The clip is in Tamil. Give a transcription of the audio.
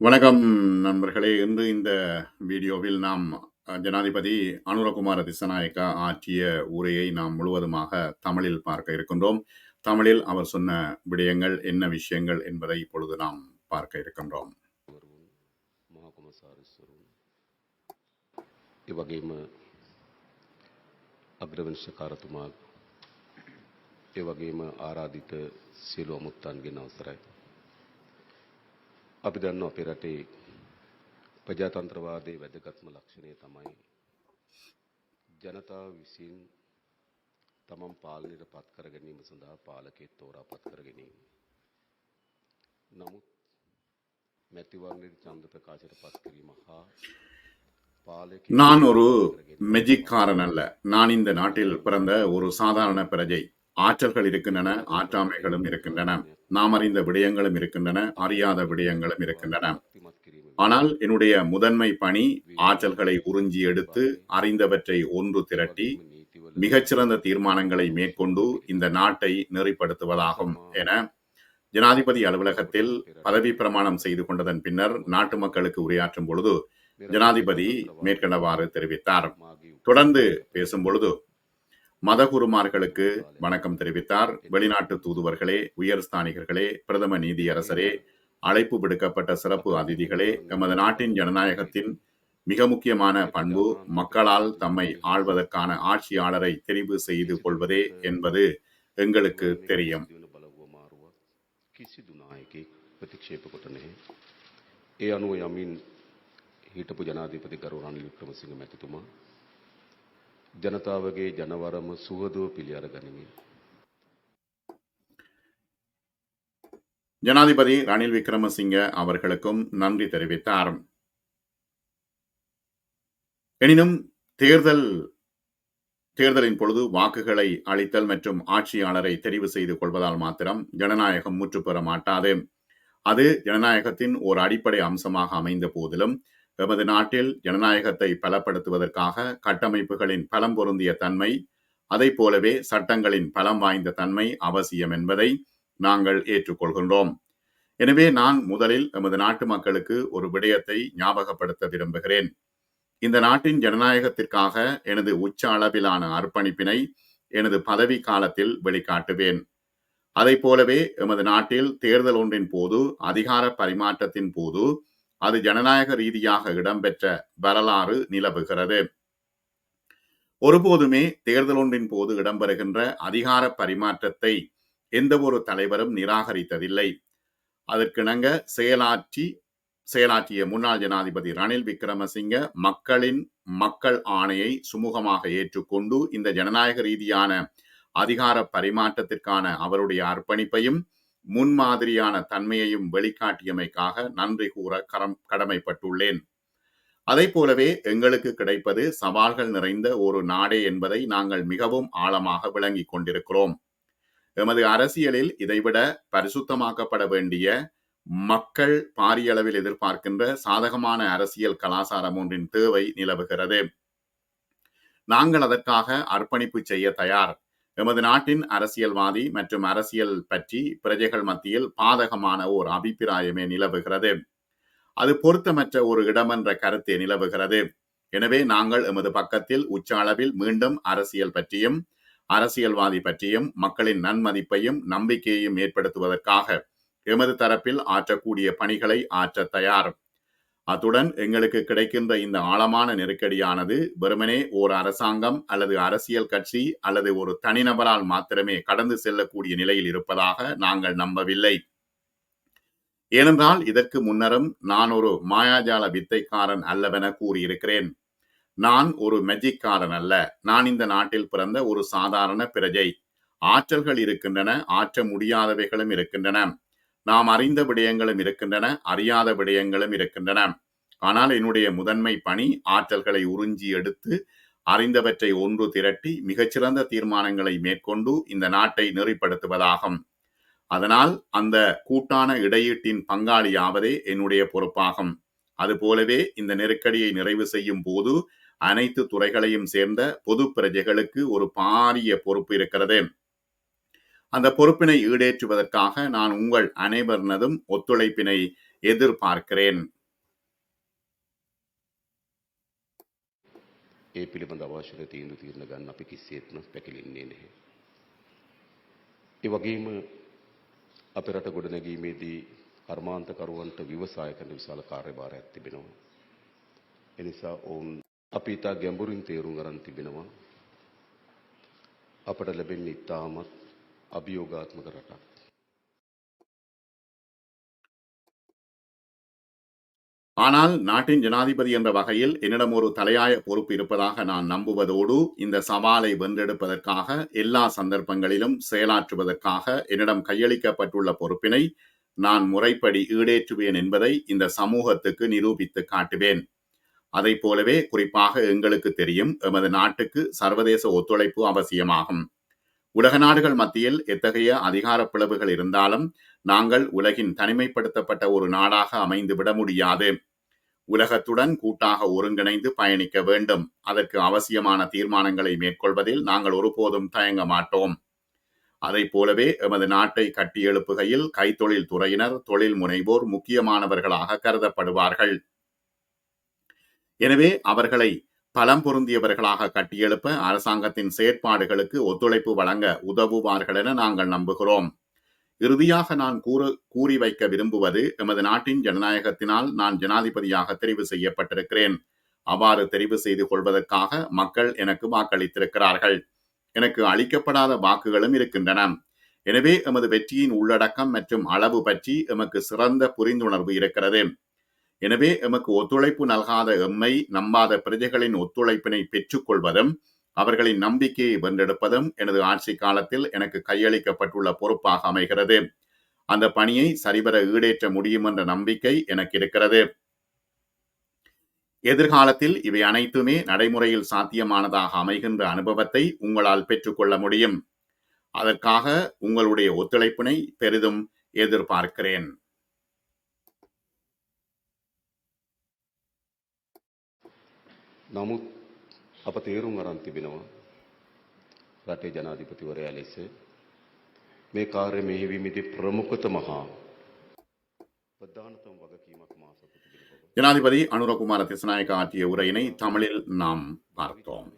வணக்கம் நண்பர்களே இன்று இந்த வீடியோவில் நாம் அஹ், ஜனாதிபதி அனுரகுமார திசநாயக்கா ஆற்றிய உரையை நாம் முழுவதுமாக தமிழில் பார்க்க இருக்கின்றோம் தமிழில் அவர் சொன்ன விடயங்கள் என்ன விஷயங்கள் என்பதை இப்பொழுது நாம் பார்க்க இருக்கின்றோம் වරුන් මහකොමසාරිස්වරුන් ඒ වගේම අග්‍රවංශකාරතුමා ඒ වගේම ආරාධිත සියලු අමුත්තන්ගෙන් අවසරයි. අපි දන්න අපේ රටේ ප්‍රජාතන්ත්‍රවාදයේ වැදගත්ම ලක්ෂණය තමයි ජනතාව විසින් තමන් පාලනයට පත් කර ගැනීම සඳහා පාලකෙත් තෝරා පත් කර ගැනීම. නමුත් මැතිවරණයට ඡන්ද ප්‍රකාශයට පත් කිරීම හා පාලකයෙකු நான் ஒரு පත් කර ගැනීම மெஜிக்காரன் அல்ல நான் இந்த நாட்டில் பிறந்த ஒரு சாதாரண பிரஜை ஆற்றல்கள் இருக்கின்றன ஆற்றாமைகளும் இருக்கின்றன. நாம் அறிந்த விடயங்களும் இருக்கின்றன அறியாத விடயங்களும் இருக்கின்றன. ஆனால் என்னுடைய முதன்மை பணி ஆற்றல்களை உறிஞ்சி எடுத்து அறிந்தவற்றை ஒன்று திரட்டி மிகச்சிறந்த தீர்மானங்களை மேற்கொண்டு இந்த நாட்டை நெறிப்படுத்துவதாகும் என ஜனாதிபதி அலுவலகத்தில் பதவி பிரமாணம் செய்து கொண்டதன் பின்னர் நாட்டு மக்களுக்கு உரையாற்றும் பொழுது ஜனாதிபதி மேற்கண்டவாறு தெரிவித்தார். தொடர்ந்து பேசும் பொழுது மதகுருமார்களுக்கு வணக்கம் தெரிவித்தார் வெளிநாட்டு தூதுவர்களே உயர்ஸ்தானிகர்களே பிரதம நீதியரசரே அழைப்பு விடுக்கப்பட்ட சிறப்பு அதிதிகளே எமது நாட்டின் ஜனநாயகத்தின் மிக முக்கியமான பண்பு மக்களால் தம்மை ஆள்வதற்கான ஆட்சியாளரை தெரிவு செய்து கொள்வதே என்பது எங்களுக்கு தெரியும் සිදුවන බලවුව මාරුව කිසිදු නායකයෙක් ප්‍රතික්ෂේප කොට නැහැ. ඒ අනුව යමින් හිටපු ජනාධිපති ගරු රනිල් වික්‍රමසිංහ මැතිතුමා ජනතාවගේ ජනවරම සුවදුව පිළි අර ගනිමින් ஜனாதிபதி ரணில் விக்ரமசிங்க அவர்களுக்கும் நன்றி தெரிவித்தார் எனினும் தேர்தல் தேர்தலின் பொழுது வாக்குகளை அளித்தல் மற்றும் ஆட்சியாளரை தெரிவு செய்து கொள்வதால் மாத்திரம் ஜனநாயகம் முற்று பெற மாட்டாது அது ஜனநாயகத்தின் ஒரு அடிப்படை அம்சமாக அமைந்த போதிலும் எமது நாட்டில் ஜனநாயகத்தை பலப்படுத்துவதற்காக கட்டமைப்புகளின் பலம் பொருந்திய தன்மை அதை போலவே சட்டங்களின் பலம் வாய்ந்த தன்மை அவசியம் என்பதை நாங்கள் ஏற்றுக்கொள்கின்றோம். எனவே நான் முதலில் எமது நாட்டு மக்களுக்கு ஒரு விடயத்தை ஞாபகப்படுத்த விரும்புகிறேன். இந்த நாட்டின் ஜனநாயகத்திற்காக எனது உச்ச அளவிலான அர்ப்பணிப்பினை எனது பதவி காலத்தில் வெளிக்காட்டுவேன். அதைப் போலவே எமது நாட்டில் தேர்தல் ஒன்றின் போது அதிகார பரிமாற்றத்தின் போது அது ஜனநாயக ரீதியாக இடம்பெற்ற வரலாறு நிலவுகிறது. ஒருபோதுமே தேர்தல் ஒன்றின் போது இடம்பெறுகின்ற அதிகார பரிமாற்றத்தை எந்த ஒரு தலைவரும் நிராகரித்ததில்லை. அதற்கிணங்க செயலாற்றி செயலாற்றிய முன்னாள் ஜனாதிபதி ரணில் விக்ரமசிங்க மக்களின் மக்கள் ஆணையை சுமூகமாக ஏற்றுக்கொண்டு இந்த ஜனநாயக ரீதியான அதிகார பரிமாற்றத்திற்கான அவருடைய அர்ப்பணிப்பையும் முன்மாதிரியான தன்மையையும் வெளிக்காட்டியமைக்காக நன்றி கூற கரம் கடமைப்பட்டுள்ளேன். அதை போலவே எங்களுக்கு கிடைப்பது சவால்கள் நிறைந்த ஒரு நாடே என்பதை நாங்கள் மிகவும் ஆழமாக விளங்கிக் கொண்டிருக்கிறோம். எமது அரசியலில் இதைவிட பரிசுத்தமாக்கப்பட வேண்டிய மக்கள் பாரியளவில் எதிர்பார்க்கின்ற சாதகமான அரசியல் கலாச்சாரம் ஒன்றின் தேவை நிலவுகிறது. நாங்கள் அதற்காக அர்ப்பணிப்பு செய்ய தயார். எமது நாட்டின் அரசியல்வாதி மற்றும் அரசியல் பற்றி பிரஜைகள் மத்தியில் பாதகமான ஓர் அபிப்பிராயமே நிலவுகிறது. அது பொருத்தமற்ற ஒரு இடம் என்ற கருத்தே நிலவுகிறது. எனவே நாங்கள் எமது பக்கத்தில் உச்ச அளவில் மீண்டும் அரசியல் பற்றியும் அரசியல்வாதி பற்றியும் மக்களின் நன்மதிப்பையும் நம்பிக்கையையும் ஏற்படுத்துவதற்காக எமது தரப்பில் ஆற்றக்கூடிய பணிகளை ஆற்ற தயார். அத்துடன் எங்களுக்கு கிடைக்கின்ற இந்த ஆழமான நெருக்கடியானது வெறுமனே ஓர் அரசாங்கம் அல்லது அரசியல் கட்சி அல்லது ஒரு தனிநபரால் மாத்திரமே கடந்து செல்லக்கூடிய நிலையில் இருப்பதாக நாங்கள் நம்பவில்லை. ஏனென்றால் இதற்கு முன்னரும் நான் ஒரு மாயாஜால வித்தைக்காரன் அல்லவென கூறியிருக்கிறேன். நான் ஒரு மெஜிக்காரன் அல்ல. நான் இந்த நாட்டில் பிறந்த ஒரு சாதாரண பிரஜை. ஆற்றல்கள் இருக்கின்றன ஆற்ற முடியாதவைகளும் இருக்கின்றன. நாம் அறிந்த விடயங்களும் இருக்கின்றன அறியாத விடயங்களும் இருக்கின்றன. ஆனால் என்னுடைய முதன்மை பணி ஆற்றல்களை உறிஞ்சி எடுத்து அறிந்தவற்றை ஒன்று திரட்டி மிகச்சிறந்த தீர்மானங்களை மேற்கொண்டு இந்த நாட்டை நெறிப்படுத்துவதாகும். அதனால் அந்த கூட்டான இடையீட்டின் பங்காளியாவதே என்னுடைய பொறுப்பாகும். அதுபோலவே இந்த நெருக்கடியை நிறைவு செய்யும் போது அனைத்து துறைகளையும் சேர்ந்த பொது பிரஜைகளுக்கு ஒரு பாரிய பொறுப்பு இருக்கிறது. அந்த பொறுப்பினை ஈடேற்றுவதற்காக நான் உங்கள் அனைவரினதும் ஒத்துழைப்பினை எதிர்பார்க்கிறேன் ඒ පිළිබඳ අවශ්‍යක තීන්දු තීරණ ගන්න අපි කිසිසේත්ම පැකිලෙන්නේ නැහැ. ඒ වගේම අපේ රට ගොඩනැගීමේදී කර්මාන්තකරුවන්ට විවසාය කරන විශාල කාර්යභාරයක් තිබෙනවා. එනිසා ඔවුන් අපි ඉතා ගැඹුරින් තේරුම් ගන්න තිබෙනවා. අපට ලැබෙන්නේ ඉතාමත් ಅಭಿಯೋಗಾತ್ಮಕರಟ ஆனால் நாட்டின் ஜனாதிபதி என்ற வகையில் என்னிடம் ஒரு தலையாய பொறுப்பு இருப்பதாக நான் நம்புவதோடு இந்த சவாலை வென்றெடுப்பதற்காக எல்லா சந்தர்ப்பங்களிலும் செயலாற்றுவதற்காக என்னிடம் கையளிக்கப்பட்டுள்ள பொறுப்பினை நான் முறைப்படி ஈடேற்றுவேன் என்பதை இந்த சமூகத்துக்கு நிரூபித்து காட்டுவேன். அதைப் போலவே குறிப்பாக எங்களுக்கு தெரியும் எமது நாட்டுக்கு சர்வதேச ஒத்துழைப்பு அவசியமாகும். உலக நாடுகள் மத்தியில் எத்தகைய அதிகார பிளவுகள் இருந்தாலும் நாங்கள் உலகின் தனிமைப்படுத்தப்பட்ட ஒரு நாடாக அமைந்து விட முடியாது. உலகத்துடன் கூட்டாக ஒருங்கிணைந்து பயணிக்க வேண்டும். அதற்கு அவசியமான தீர்மானங்களை மேற்கொள்வதில் நாங்கள் ஒருபோதும் தயங்க மாட்டோம். அதைப் போலவே எமது நாட்டை கட்டியெழுப்புகையில் கைத்தொழில் துறையினர் தொழில் முனைவோர் முக்கியமானவர்களாக கருதப்படுவார்கள். எனவே அவர்களை பலம் பொருந்தியவர்களாக கட்டியெழுப்ப அரசாங்கத்தின் செயற்பாடுகளுக்கு ஒத்துழைப்பு வழங்க உதவுவார்கள் என நாங்கள் நம்புகிறோம். இறுதியாக நான் கூற கூறி வைக்க விரும்புவது எமது நாட்டின் ஜனநாயகத்தினால் நான் ஜனாதிபதியாக தெரிவு செய்யப்பட்டிருக்கிறேன். அவ்வாறு தெரிவு செய்து கொள்வதற்காக மக்கள் எனக்கு வாக்களித்திருக்கிறார்கள். எனக்கு அளிக்கப்படாத வாக்குகளும் இருக்கின்றன. எனவே எமது வெற்றியின் உள்ளடக்கம் மற்றும் அளவு பற்றி எமக்கு சிறந்த புரிந்துணர்வு இருக்கிறது. எனவே எமக்கு ஒத்துழைப்பு நல்காத எம்மை நம்பாத பிரஜைகளின் ஒத்துழைப்பினை பெற்றுக்கொள்வதும் அவர்களின் நம்பிக்கையை வென்றெடுப்பதும் எனது ஆட்சி காலத்தில் எனக்கு கையளிக்கப்பட்டுள்ள பொறுப்பாக அமைகிறது. அந்த பணியை சரிவர ஈடேற்ற முடியும் என்ற நம்பிக்கை எனக்கு இருக்கிறது. எதிர்காலத்தில் இவை அனைத்துமே நடைமுறையில் சாத்தியமானதாக அமைகின்ற அனுபவத்தை உங்களால் பெற்றுக்கொள்ள முடியும். அதற்காக உங்களுடைய ஒத்துழைப்பினை பெரிதும் எதிர்பார்க்கிறேன். නමුත් අප තේරුම් අරන් තිබෙනවා රටේ ජනාධිපතිවරයා ලෙස මේ කාර්ය මෙහෙයවීමේදී ප්‍රමුඛතම හා ප්‍රධානතම වගකීමක් මා සතු තිබෙන බව ஜனாதிபதி அனுரகுமார திசநாயக்க ஆற்றிய உரையினை தமிழில் நாம் பார்த்தோம்